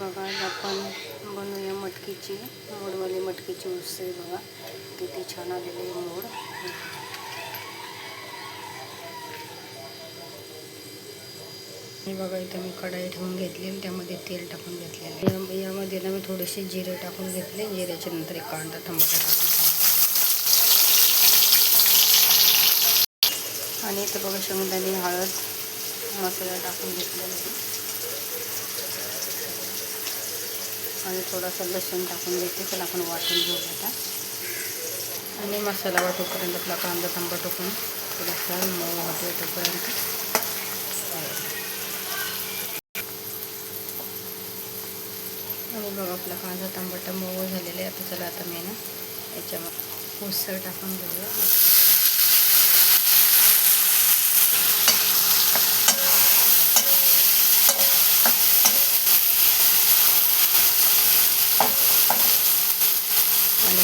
बघा आपण बनवूया मटकीची मोडवाली मटकीची उसळी बघा. किती छान आलेली आहे मोड. हे बघा इथं मी कढाई ठेवून घेतली त्यामध्ये तेल टाकून घेतलेले यामध्ये ना मी थोडेसे जिरे टाकून घेतले जिऱ्याच्या नंतर एक कांदा टमाटा टाकून आणि इथं बघा शेंगदाणे हळद मसाला टाकून घेतलेला आहे. आणि थोडंसं लसूण टाकून घेते. त्याला आपण वाटून घेऊ आता. आणि मसाला वाटूपर्यंत आपला कांदा तांबा टाकून थोडासा मऊ वाटू तोपर्यंत. आणि बघा आपला कांदा तांबटा मऊ झालेला आहे. आता चला आता मी ना याच्यामध्ये उसळ टाकून घेऊया.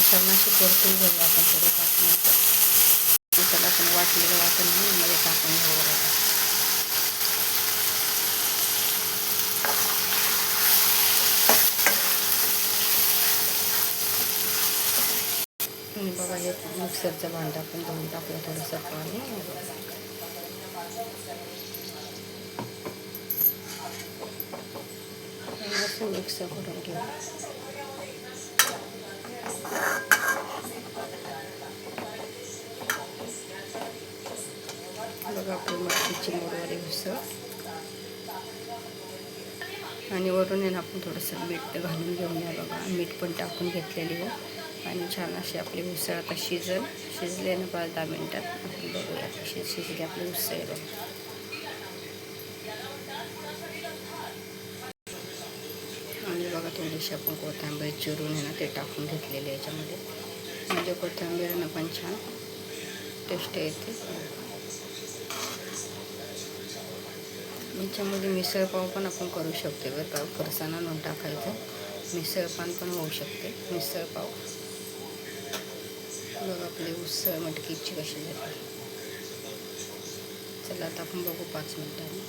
आणि परतून घेऊया आपण थोडे पाच मिनटं त्याला आपण वाटलेलं वाटण म्हणून मध्ये टाकून घेऊ आता बघा हे मिक्सरचं भांडं आपण धुवून टाकूया थोडंसं पाणी. मिक्सर करून घेऊ. बघा आपली मटकीची मोडवाली उसळ. आणि वरून आहे ना आपण थोडंसं मीठ घालून घेऊन या बघा. मीठ पण टाकून घेतलेली हो आणि छान अशी आपली उसळ आता शिजल. शिजले ना पाच दहा मिनटात. आपण बघूया कशी शिजली आपली उसळ बघा. आणि बघा थोडीशी आपण कोथिंबीर चिरून आहे ना ते टाकून घेतलेले याच्यामध्ये. म्हणजे कोथिंबीरनं पण छान. टेस्ट येते. याच्यामध्ये मिसळपाव पण आपण करू शकतो बरं का. फरसाणा आणून टाकायचं. मिसळपान पण होऊ शकते. मिसळपाव बघ आपली उसळ मटकीची कशी झाली. चला आता आपण बघू पाच मिनटांनी.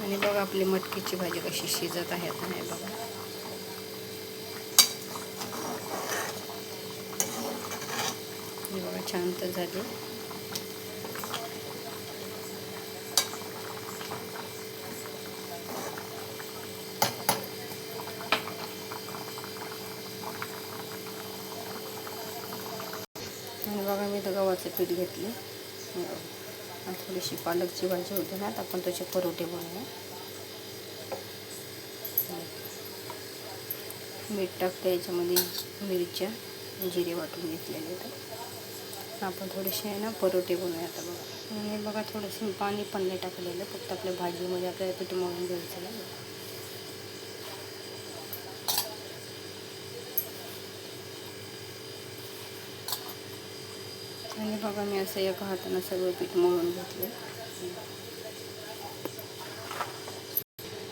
आणि बघा आपली मटकीची भाजी कशी शिजत आहे आता. नाही बघा. बघा छान तर झाली. तर गव्हाचं पीठ घेतले. आणि थोडीशी पालकची भाजी होती ना तर आपण त्याचे परोठे बनवूया मीठ टाकतं याच्यामध्ये मिरच्या जिरे वाटून घेतलेले तर. आपण थोडेसे आहे ना परोठे बनवूया आता बघा. आणि बघा थोडंसं पाणी पण नाही टाकलेलं फक्त आपल्या भाजीमध्ये आपल्याला पीठ मळून घ्यायचं आणि बघा मी असं एका हातानं सगळं पीठ मळून घेतलं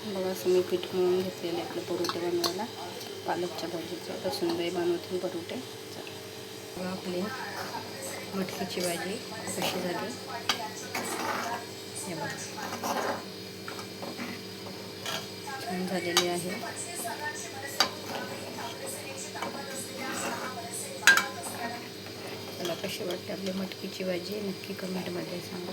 बघा असं मी पीठ मळून घेतलेले आपले परोटे बनवायला. पालकच्या भाजीचे. आता सुंदर बनवतील परोटे बघा आपली मटकीची भाजी कशी झाली. हे बघा. छान झालेली आहे. कशी वाटते आपली मटकीची भाजी? नक्की कमेंटमध्ये सांगा.